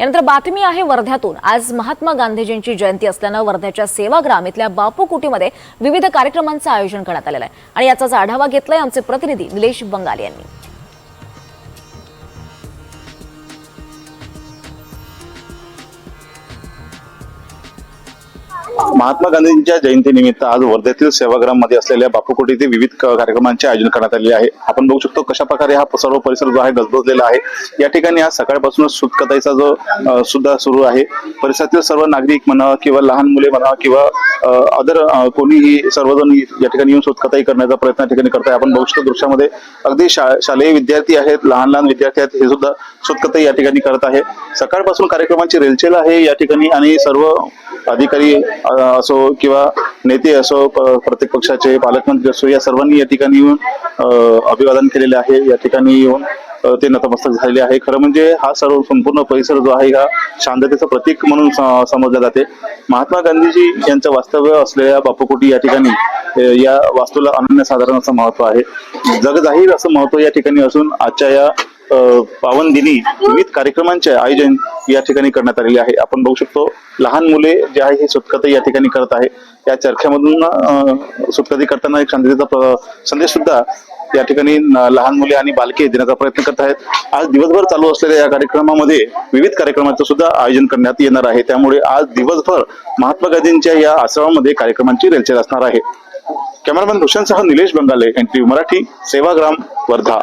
यानंतर बातमी आहे वर्ध्यातून. आज महात्मा गांधीजींची जयंती असल्यानं वर्ध्याच्या सेवाग्राम इथल्या बापू कुटीमध्ये विविध कार्यक्रमांचं आयोजन करण्यात आलेलं आहे. आणि याचाच आढावा घेतलाय आमचे प्रतिनिधी निलेश बंगाल यांनी. महात्मा गांधींच्या जयंतीनिमित्त आज वर्ध्यातील सेवाग्राममध्ये असलेल्या बापूकोट येथे विविध कार्यक्रमांचे आयोजन करण्यात आले आहे. आपण बघू शकतो कशा प्रकारे हा सर्व परिसर जो आहे गजबजलेला आहे. या ठिकाणी आज सकाळपासूनच सुतकताईचा जो सुद्धा सुरू आहे. परिसरातील सर्व नागरिक म्हणा किंवा लहान मुले म्हणा किंवा अदर कोणीही सर्वजण या ठिकाणी येऊन सुतकताई करण्याचा प्रयत्न या ठिकाणी आहे आपण बघू शकतो दृश्यामध्ये अगदी शा- शालेय विद्यार्थी आहेत लहान लहान विद्यार्थी आहेत हे सुद्धा सुतकताई या ठिकाणी करत आहे. सकाळपासून कार्यक्रमाची रेलचेल आहे या ठिकाणी आणि सर्व अधिकारी असो किंवा नेते असो प- प्रत्येक पक्षाचे पालकमंत्री असो या सर्वांनी या ठिकाणी येऊन अभिवादन केलेले आहे. या ठिकाणी येऊन ते नतमस्तक झालेले आहे. खरं म्हणजे हा सर्व संपूर्ण परिसर जो आहे हा शांततेचं प्रतीक म्हणून स- समजला जाते. महात्मा गांधीजी यांचं वास्तव्य असलेल्या बापूकोटी या ठिकाणी या वास्तूला अनन्यसाधारण असं महत्त्व आहे. जगजाहीर असं महत्त्व या ठिकाणी असून आजच्या या पावन दिनी विविध कार्यक्रमांचे आयोजन या ठिकाणी करण्यात आलेले आहे. आपण बघू शकतो लहान मुले जे आहे हे सुतकथी या ठिकाणी करत आहे. या चरख्यामधून सुटकती करताना एक शांततेचा संदेश सुद्धा या ठिकाणी लहान मुले आणि बालके देण्याचा प्रयत्न करत आहेत. आज दिवसभर चालू असलेल्या या कार्यक्रमामध्ये विविध कार्यक्रमाचं सुद्धा आयोजन करण्यात येणार आहे. त्यामुळे आज दिवसभर महात्मा गांधींच्या या आश्रमामध्ये कार्यक्रमांची रेलचेल असणार आहे. कॅमेरामॅन भूषणसह निलेश बंगाले एन टी मराठी सेवाग्राम वर्धा.